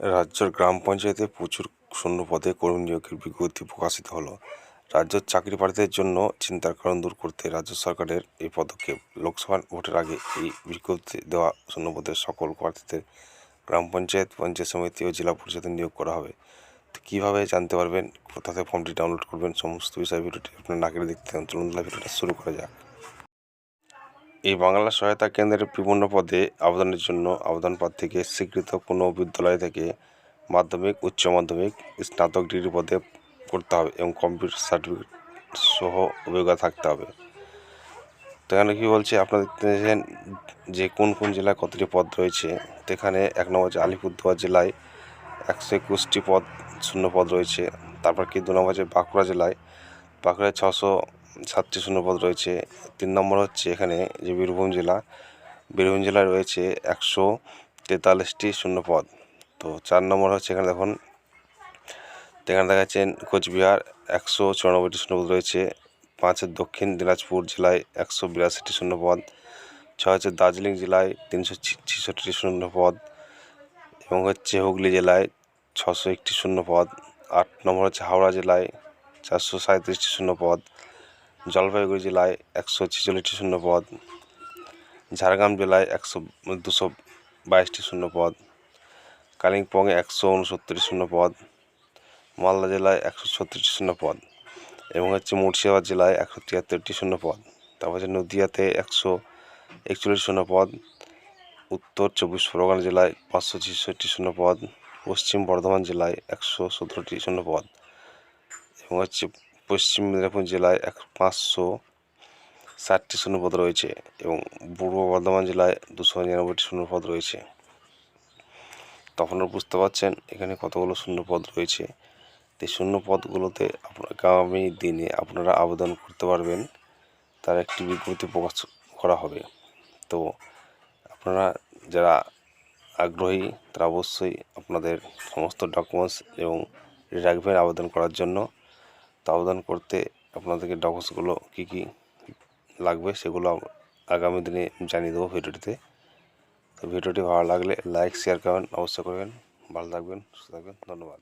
রাজ্যের গ্রাম পঞ্চায়েতে প্রচুর শূন্য পদে কর্মী নিয়োগের বিজ্ঞপ্তি প্রকাশিত হলো। রাজ্যের চাকরি প্রার্থীদের জন্য চিন্তার কারণ দূর করতে রাজ্য সরকারের এই পদক্ষেপ। লোকসভা ভোটের আগে এই বিজ্ঞপ্তি দেওয়া শূন্য পদের সকল প্রার্থীদের গ্রাম পঞ্চায়েত পঞ্চায়েত সমিতি ও জেলা পরিষদে নিয়োগ করা হবে। তো কীভাবে জানতে পারবেন কোথা থেকে ফর্মটি ডাউনলোড করবেন, সমস্ত বিষয় ভিডিওটি আপনার নাকের দেখতে। চলুন ভিডিওটা শুরু করা যাক। এই বাংলা সহায়তা কেন্দ্রের বিভিন্ন পদে আবেদনের জন্য আবেদন প্রার্থীকে স্বীকৃত কোনো বিদ্যালয় থেকে মাধ্যমিক, উচ্চ মাধ্যমিক, স্নাতক ডিগ্রি পদে করতে হবে এবং কম্পিউটার সার্টিফিকেট সহ অভিজ্ঞতা থাকতে হবে। তো এখানে কী বলছে? আপনারা দেখতে যে কোন কোন জেলায় কতটি পদ রয়েছে। তো এখানে এক নম্বর হচ্ছে আলিপুরদুয়ার জেলায় একশো একুশটি পদ, শূন্য পদ রয়েছে। তারপর কি দু নম্বর হচ্ছে বাঁকুড়া জেলায়। বাঁকুড়ায় ছশো সাতটি শূন্য পদ রয়েছে। তিন নম্বর হচ্ছে এখানে যে বীরভূম জেলা, বীরভূম জেলায় রয়েছে একশো তেতাল্লিশটি শূন্য পদ তো চার নম্বর হচ্ছে এখানে দেখুন, এখানে দেখা যাচ্ছে কোচবিহার একশো চুরানব্বইটি শূন্যপদ রয়েছে পাঁচের দক্ষিণ দিনাজপুর জেলায় একশো বিরাশিটি শূন্যপদ, ছয় হচ্ছে দার্জিলিং জেলায় তিনশো ছেষট্টি শূন্যপদ এবং হচ্ছে হুগলি জেলায় ছশো একটি শূন্যপদ, আট নম্বর হচ্ছে হাওড়া জেলায় চারশো সাঁত্রিশটি শূন্যপদ জলপাইগুড়ি জেলায় একশো ছেচল্লিশটি শূন্যপদ, ঝাড়গ্রাম জেলায় একশো দুশো বাইশটি শূন্যপদ, কালিম্পংয়ে একশো উনসত্তরটি শূন্যপদ, মালদা জেলায় একশো ছত্রিশটি শূন্যপদ এবং হচ্ছে মুর্শিদাবাদ জেলায় একশো তিয়াত্তরটি শূন্যপদ। তারপর হচ্ছে নদিয়াতে একশো একচল্লিশ শূন্যপদ, উত্তর চব্বিশ পরগনা জেলায় পাঁচশো ছেষট্টি শূন্যপদ, পশ্চিম বর্ধমান জেলায় একশো সতেরোটি শূন্যপদ এবং হচ্ছে পশ্চিম মেদিনীপুর জেলায় এক পাঁচশো ষাটটি শূন্যপদ রয়েছে এবং পূর্ব বর্ধমান জেলায় দুশো নিরানব্বইটি শূন্যপদ রয়েছে। তো আপনারা বুঝতে পারছেন এখানে কতগুলো শূন্যপদ রয়েছে? এই শূন্য পদগুলোতে আপনার আগামী দিনে আপনারা আবেদন করতে পারবেন। তার একটি বিজ্ঞপ্তি প্রকাশ করা হবে। তো আপনারা যারা আগ্রহী, তারা অবশ্যই আপনাদের সমস্ত ডকুমেন্টস এবং রাখবেন আবেদন করার জন্য। আবেদন করতে আপনাদেরকে ডকুমেন্টসগুলো কি কি লাগবে সেগুলো আগামী দিনে জানিয়ে দেবো ভিডিওটিতে। তো ভিডিওটি ভালো লাগলে লাইক শেয়ার করবেন অবশ্যই করবেন। ভালো থাকবেন, সুস্থ থাকবেন। ধন্যবাদ।